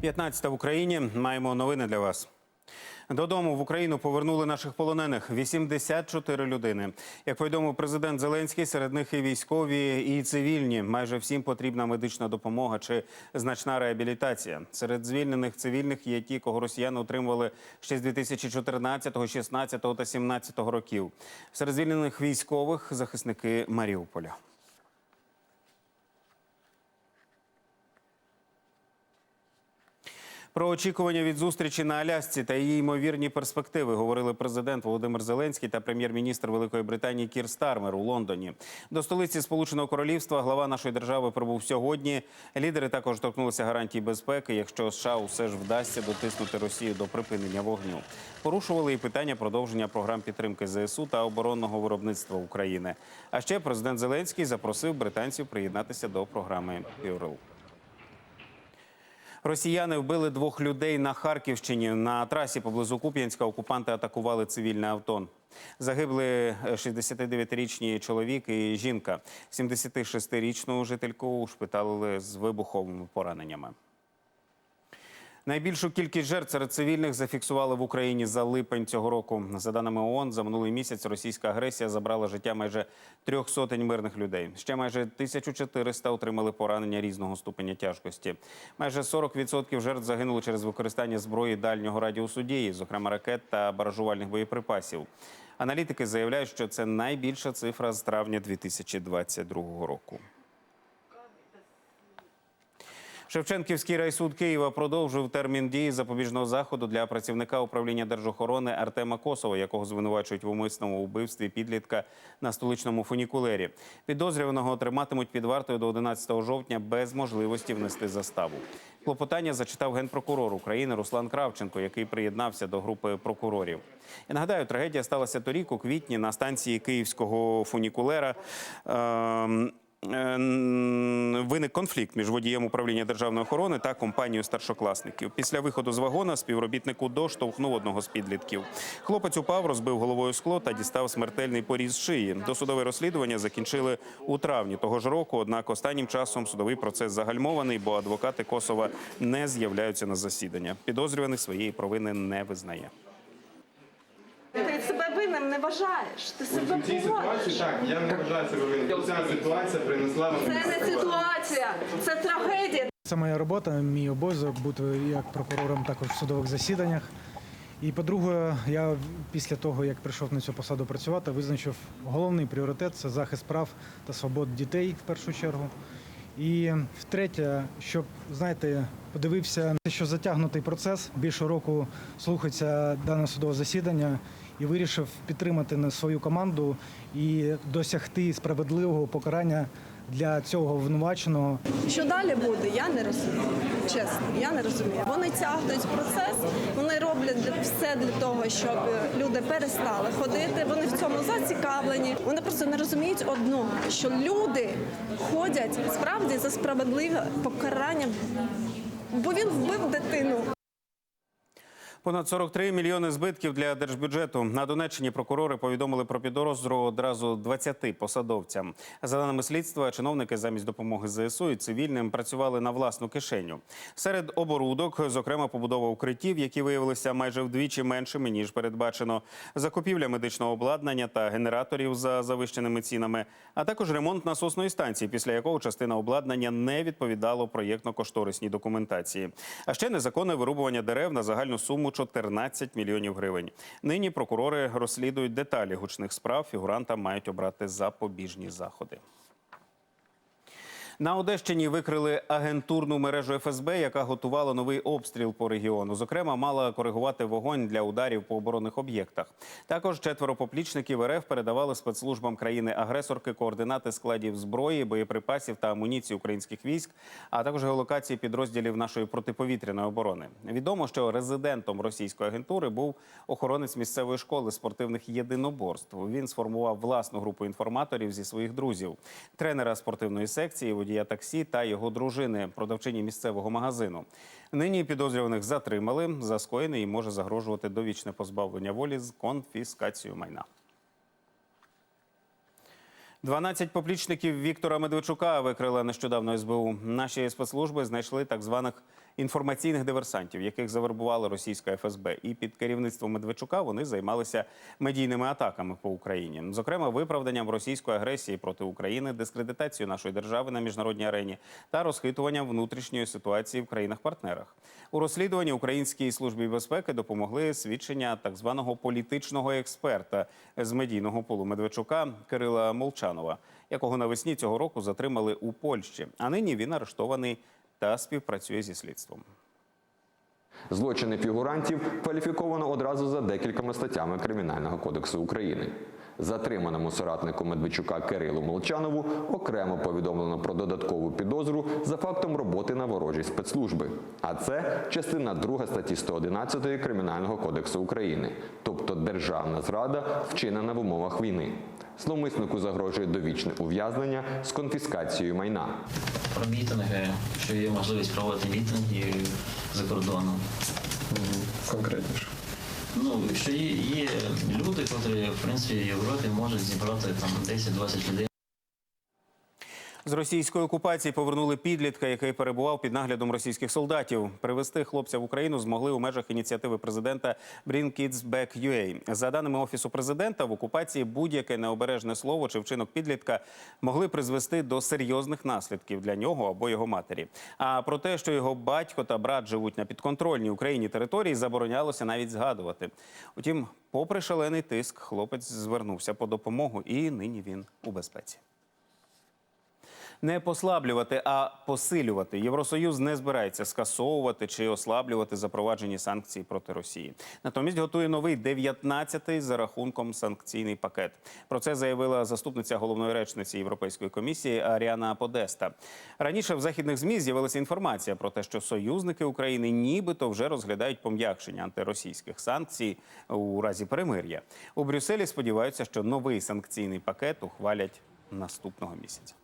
15 в Україні. Маємо новини для вас. Додому в Україну повернули наших полонених 84 людини. Як повідомив президент Зеленський, серед них і військові, і цивільні. Майже всім потрібна медична допомога чи значна реабілітація. Серед звільнених цивільних є ті, кого росіяни отримували ще з 2014, 16 та 17 років. Серед звільнених військових захисники Маріуполя. Про очікування від зустрічі на Алясці та її ймовірні перспективи говорили президент Володимир Зеленський та прем'єр-міністр Великої Британії Кір Стармер у Лондоні. До столиці Сполученого Королівства глава нашої держави прибув сьогодні. Лідери також торкнулися гарантій безпеки, якщо США усе ж вдасться дотиснути Росію до припинення вогню. Порушували і питання продовження програм підтримки ЗСУ та оборонного виробництва України. А ще президент Зеленський запросив британців приєднатися до програми Пюрл. Росіяни вбили двох людей на Харківщині. На трасі поблизу Куп'янська окупанти атакували цивільне авто. Загибли 69-річні чоловік і жінка. 76-річну жительку ушпиталили з вибуховими пораненнями. Найбільшу кількість жертв серед цивільних зафіксували в Україні за липень цього року. За даними ООН, за минулий місяць російська агресія забрала життя майже трьох сотень мирних людей. Ще майже 1400 отримали поранення різного ступеня тяжкості. Майже 40% жертв загинули через використання зброї дальнього радіусу дії, зокрема ракет та баражувальних боєприпасів. Аналітики заявляють, що це найбільша цифра з травня 2022 року. Шевченківський райсуд Києва продовжив термін дії запобіжного заходу для працівника управління держохорони Артема Косова, якого звинувачують в умисному вбивстві підлітка на столичному фунікулері. Підозрюваного триматимуть під вартою до 11 жовтня без можливості внести заставу. Клопотання зачитав генпрокурор України Руслан Кравченко, який приєднався до групи прокурорів. Я нагадаю, трагедія сталася торік у квітні на станції київського фунікулера. Е, виник конфлікт між водієм управління державної охорони та компанією старшокласників. Після виходу з вагона співробітнику ДО штовхнув одного з підлітків. Хлопець упав, розбив головою скло та дістав смертельний поріз шиї. Досудове розслідування закінчили у травні того ж року. Однак останнім часом судовий процес загальмований, бо адвокати Косова не з'являються на засідання. Підозрюваний своєї провини не визнає. Не вважаєш. Ти У себе цій ситуації так, я не вважаю себе винним. Ця ситуація принесла вам Це не ситуація, це трагедія. Це моя робота, мій обов'язок бути як прокурором також в судових засіданнях. І по-друге, я після того, як прийшов на цю посаду працювати, визначив головний пріоритет це захист прав та свобод дітей в першу чергу. І втретє, щоб знаєте, подивився, що затягнутий процес більше року слухається дане судове засідання і вирішив підтримати на свою команду і досягти справедливого покарання для цього обвинуваченого. Що далі буде, я не розумію. Чесно, я не розумію. Вони тягнуть процес, вони роблять все для того, щоб люди перестали ходити. Вони в цьому зацікавлені. Вони просто не розуміють одного, що люди ходять справді за справедливе покарання, бо він вбив дитину. Понад 43 мільйони збитків для держбюджету на Донеччині прокурори повідомили про підозру одразу 20 посадовцям. За даними слідства, чиновники замість допомоги ЗСУ і цивільним працювали на власну кишеню. Серед оборудок, зокрема, побудова укриттів, які виявилися майже вдвічі меншими ніж передбачено, закупівля медичного обладнання та генераторів за завищеними цінами, а також ремонт насосної станції, після якого частина обладнання не відповідало проєктно-кошторисній документації. А ще незаконне вирубування дерев на загальну суму 14 мільйонів гривень. Нині прокурори розслідують деталі гучних справ. Фігурантам мають обрати запобіжні заходи. На Одещині викрили агентурну мережу ФСБ, яка готувала новий обстріл по регіону. Зокрема, мала коригувати вогонь для ударів по оборонних об'єктах. Також четверо поплічників РФ передавали спецслужбам країни-агресорки координати складів зброї, боєприпасів та амуніції українських військ, а також геолокації підрозділів нашої протиповітряної оборони. Відомо, що резидентом російської агентури був охоронець місцевої школи спортивних єдиноборств. Він сформував власну групу інформаторів зі своїх друзів, тренера спортивної секції, водія таксі та його дружини, продавчині місцевого магазину. Нині підозрюваних затримали. За скоєне і може загрожувати довічне позбавлення волі з конфіскацією майна. 12 поплічників Віктора Медведчука викрила нещодавно СБУ. Наші спецслужби знайшли так званих інформаційних диверсантів, яких завербувала російська ФСБ. І під керівництвом Медведчука вони займалися медійними атаками по Україні, зокрема виправданням російської агресії проти України, дискредитацією нашої держави на міжнародній арені та розхитуванням внутрішньої ситуації в країнах-партнерах. У розслідуванні Українській службі безпеки допомогли свідчення так званого політичного експерта з медійного полу Медведчука Кирила Молчанова, якого навесні цього року затримали у Польщі. А нині він арештований та співпрацює зі слідством. Злочини фігурантів кваліфіковано одразу за декількома статтями Кримінального кодексу України. Затриманому соратнику Медведчука Кирилу Молчанову окремо повідомлено про додаткову підозру за фактом роботи на ворожій спецслужби. А це частина 2 статті 111 Кримінального кодексу України, тобто державна зрада, вчинена в умовах війни. Зловмиснику загрожує довічне ув'язнення з конфіскацією майна. Про мітинги, що є можливість проводити мітинги за кордоном. конкретніше. Ну, що є, є люди, які в принципі в Європі можуть зібрати там 10-20 людей. З російської окупації повернули підлітка, який перебував під наглядом російських солдатів. Привезти хлопця в Україну змогли у межах ініціативи президента Bring Kids Back UA. За даними офісу президента, в окупації будь-яке необережне слово чи вчинок підлітка могли призвести до серйозних наслідків для нього або його матері. А про те, що його батько та брат живуть на підконтрольній Україні території, заборонялося навіть згадувати. Утім, попри шалений тиск, хлопець звернувся по допомогу, і нині він у безпеці. Не послаблювати, а посилювати. Євросоюз не збирається скасовувати чи ослаблювати запроваджені санкції проти Росії. Натомість готує новий 19-й за рахунком санкційний пакет. Про це заявила заступниця головної речниці Європейської комісії Аріана Подеста. Раніше в західних змі з'явилася інформація про те, що союзники України нібито вже розглядають пом'якшення антиросійських санкцій у разі перемир'я. У Брюсселі сподіваються, що новий санкційний пакет ухвалять наступного місяця.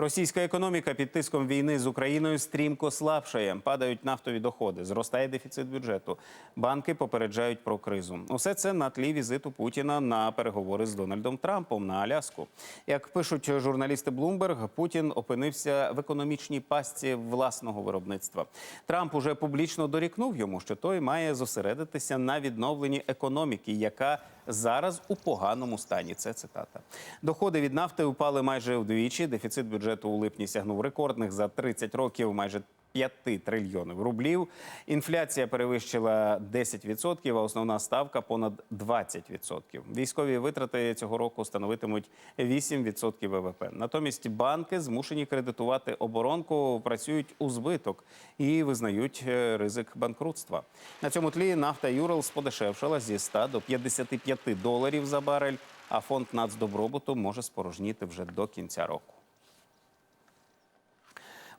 Російська економіка під тиском війни з Україною стрімко слабшає. Падають нафтові доходи, зростає дефіцит бюджету. Банки попереджають про кризу. Усе це на тлі візиту Путіна на переговори з Дональдом Трампом на Аляску. Як пишуть журналісти Bloomberg, Путін опинився в економічній пастці власного виробництва. Трамп уже публічно дорікнув йому, що той має зосередитися на відновленні економіки, яка зараз у поганому стані. Це цитата. Доходи від нафти упали майже вдвічі. Дефіцит бюджету у липні сягнув рекордних за 30 років майже 5 трильйонів рублів. Інфляція перевищила 10%, а основна ставка понад 20%. Військові витрати цього року становитимуть 8% ВВП. Натомість банки змушені кредитувати оборонку, працюють у збиток і визнають е, ризик банкрутства. На цьому тлі нафта Юралс подешевшала зі 100 до 55 доларів за барель, а фонд нацдобробуту може спорожніти вже до кінця року.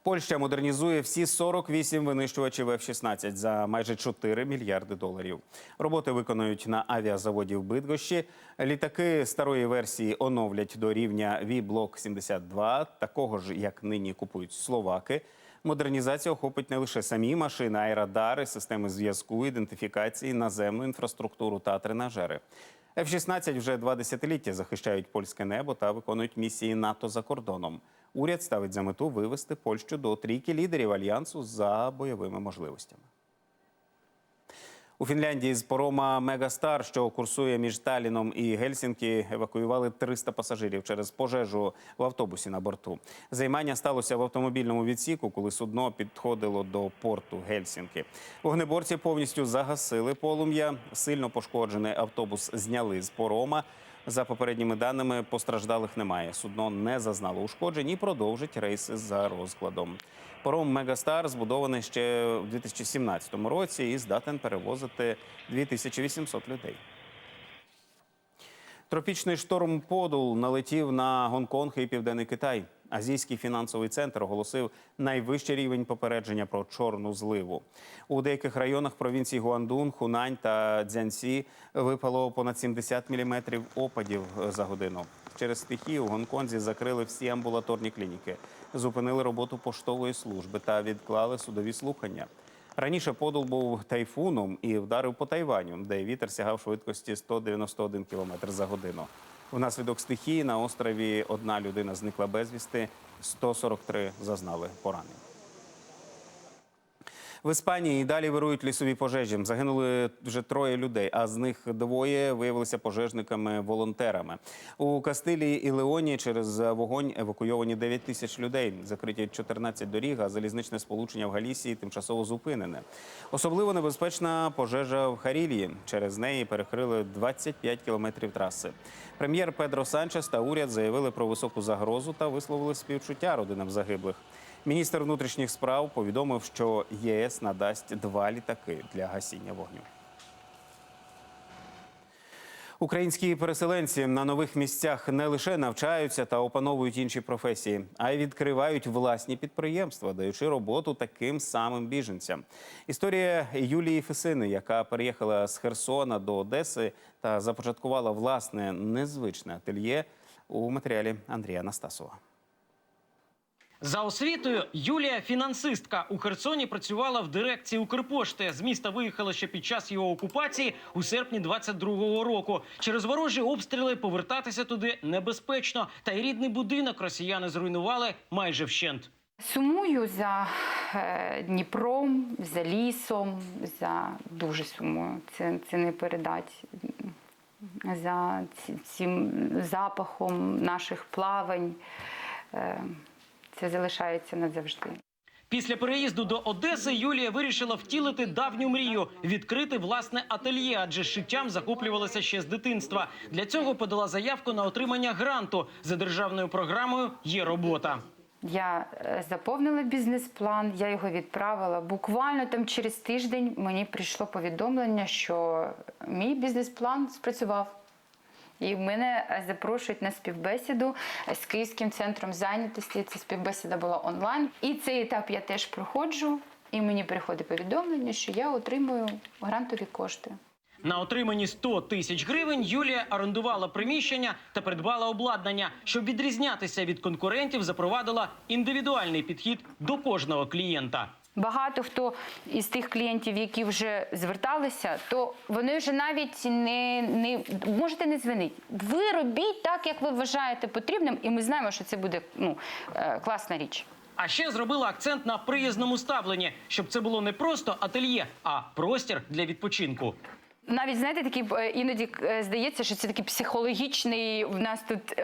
Польща модернізує всі 48 винищувачів F-16 за майже 4 мільярди доларів. Роботи виконують на авіазаводі в Бидгощі. Літаки старої версії оновлять до рівня V-Block 72, такого ж, як нині купують словаки. Модернізація охопить не лише самі машини, а й радари, системи зв'язку, ідентифікації, наземну інфраструктуру та тренажери. F-16 вже два десятиліття захищають польське небо та виконують місії НАТО за кордоном. Уряд ставить за мету вивести Польщу до трійки лідерів альянсу за бойовими можливостями. У Фінляндії з порома Мегастар, що курсує між Таліном і Гельсінкі, евакуювали 300 пасажирів через пожежу в автобусі на борту. Займання сталося в автомобільному відсіку, коли судно підходило до порту Гельсінки. Вогнеборці повністю загасили полум'я. Сильно пошкоджений автобус зняли з порома. За попередніми даними, постраждалих немає. Судно не зазнало ушкоджень і продовжить рейси за розкладом. Паром Мегастар збудований ще в 2017 році і здатен перевозити 2800 людей. Тропічний шторм Подул налетів на Гонконг і Південний Китай. Азійський фінансовий центр оголосив найвищий рівень попередження про чорну зливу. У деяких районах провінцій Гуандун, Хунань та Цзянсі випало понад 70 міліметрів опадів за годину. Через стихію у Гонконзі закрили всі амбулаторні клініки, зупинили роботу поштової служби та відклали судові слухання. Раніше подул був тайфуном і вдарив по Тайваню, де вітер сягав швидкості 191 км за годину. Внаслідок стихії на острові одна людина зникла безвісти, 143 зазнали поранень. В Іспанії і далі вирують лісові пожежі. Загинули вже троє людей, а з них двоє виявилися пожежниками-волонтерами. У Кастилії і Леоні через вогонь евакуйовані 9 тисяч людей. Закриті 14 доріг, а залізничне сполучення в Галісії тимчасово зупинене. Особливо небезпечна пожежа в Харілії. Через неї перекрили 25 кілометрів траси. Прем'єр Педро Санчес та уряд заявили про високу загрозу та висловили співчуття родинам загиблих. Міністр внутрішніх справ повідомив, що ЄС надасть два літаки для гасіння вогню. Українські переселенці на нових місцях не лише навчаються та опановують інші професії, а й відкривають власні підприємства, даючи роботу таким самим біженцям. Історія Юлії Фесини, яка переїхала з Херсона до Одеси та започаткувала власне незвичне ательє у матеріалі Андрія Настасова. За освітою Юлія фінансистка у Херсоні працювала в дирекції Укрпошти. З міста виїхала ще під час його окупації у серпні 22-го року. Через ворожі обстріли повертатися туди небезпечно. Та й рідний будинок росіяни зруйнували майже вщент. Сумую за е, Дніпром, за лісом, за дуже сумую. Це, це не передать за цим запахом наших плавань. Це залишається назавжди. Після переїзду до Одеси Юлія вирішила втілити давню мрію відкрити власне ательє, адже шиттям захоплювалася ще з дитинства. Для цього подала заявку на отримання гранту за державною програмою Є робота. Я е, заповнила бізнес-план, я його відправила. Буквально там через тиждень мені прийшло повідомлення, що мій бізнес-план спрацював. І мене е, запрошують на співбесіду з Київським центром зайнятості. Ця співбесіда була онлайн. І цей етап я теж проходжу. І мені приходить повідомлення, що я отримую грантові кошти. На отримані 100 тисяч гривень Юлія орендувала приміщення та придбала обладнання. Щоб відрізнятися від конкурентів, запровадила індивідуальний підхід до кожного клієнта. Багато хто із тих клієнтів, які вже зверталися, то вони вже навіть не, не можете не дзвонити. Ви робіть так, як ви вважаєте потрібним, і ми знаємо, що це буде ну, е, класна річ. А ще зробила акцент на приязному ставленні, щоб це було не просто ательє, а простір для відпочинку. Навіть знаєте, такий е, іноді е, здається, що це такий психологічний в нас тут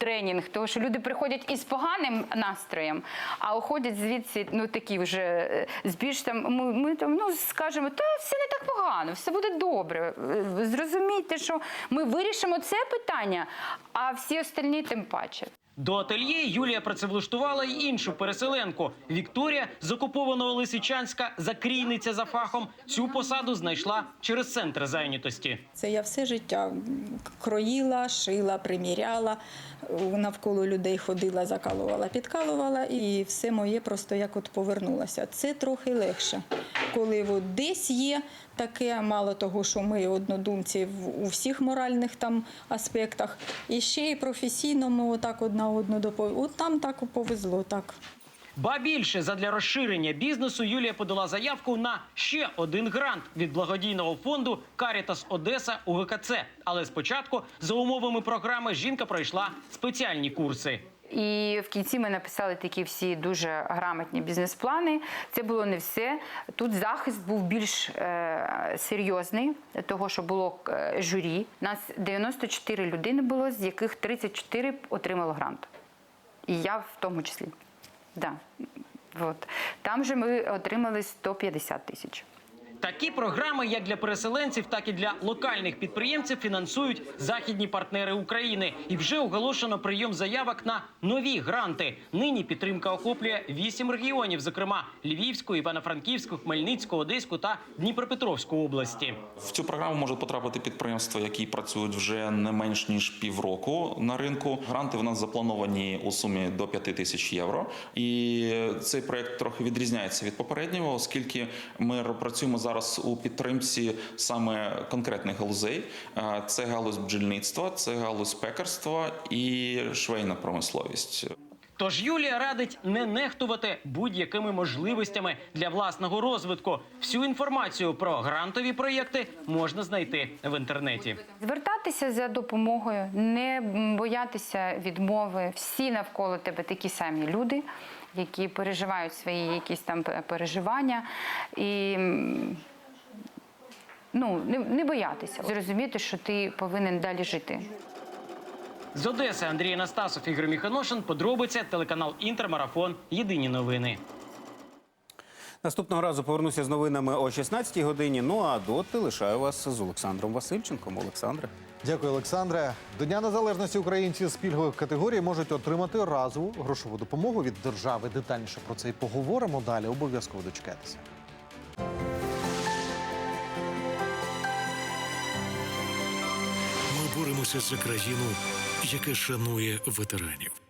тренінг, тому що люди приходять із поганим настроєм, а уходять звідси, ну такі вже е, з більш там. Ми, ми там ну скажемо, та все не так погано, все буде добре. Е, Зрозумійте, що ми вирішимо це питання, а всі остальні тим паче. До ательє Юлія працевлаштувала й іншу переселенку. Вікторія з окупованого Лисичанська, закрійниця за фахом. Цю посаду знайшла через центр зайнятості. Це я все життя кроїла, шила, приміряла, навколо людей ходила, закалувала, підкалувала, і все моє просто як от повернулося. Це трохи легше. Коли от десь є таке, мало того, що ми однодумці у всіх моральних там аспектах, і ще й професійно ми отак одна одну доповіли. От там так повезло, так. Ба більше задля розширення бізнесу Юлія подала заявку на ще один грант від благодійного фонду Карітас Одеса УГКЦ. Але спочатку, за умовами програми, жінка пройшла спеціальні курси. І в кінці ми написали такі всі дуже грамотні бізнес-плани. Це було не все. Тут захист був більш е, серйозний, того, що було е, журі. Нас 94 людини було, з яких 34 отримало грант. І я в тому числі. Да. От. Там же ми отримали 150 тисяч. Такі програми, як для переселенців, так і для локальних підприємців, фінансують західні партнери України. І вже оголошено прийом заявок на нові гранти. Нині підтримка охоплює вісім регіонів, зокрема Львівську, Івано-Франківську, Хмельницьку, Одеську та Дніпропетровську області. В цю програму можуть потрапити підприємства, які працюють вже не менш ніж півроку на ринку. Гранти в нас заплановані у сумі до 5 тисяч євро. І цей проект трохи відрізняється від попереднього, оскільки ми працюємо зараз у підтримці саме конкретних галузей. Е, Це галузь бджільництва, це галузь пекарства і швейна промисловість. Тож Юлія радить не нехтувати будь-якими можливостями для власного розвитку. Всю інформацію про грантові проєкти можна знайти в інтернеті. Звертатися за допомогою, не боятися відмови. Всі навколо тебе такі самі люди, які переживають свої якісь там переживання. І ну, не, не боятися, зрозуміти, що ти повинен далі жити. З Одеси Андрій Анастасов, Ігор Міханошин. Подробиця телеканал Інтермарафон. Єдині новини. Наступного разу повернуся з новинами о 16-й годині. Ну а доти лишаю вас з Олександром Васильченком. Олександре. Дякую, Олександре. До Дня Незалежності українці з пільгових категорій можуть отримати разову грошову допомогу від держави. Детальніше про це і поговоримо далі. Обов'язково дочекайтеся. Ми боремося за країну, яка шанує ветеранів.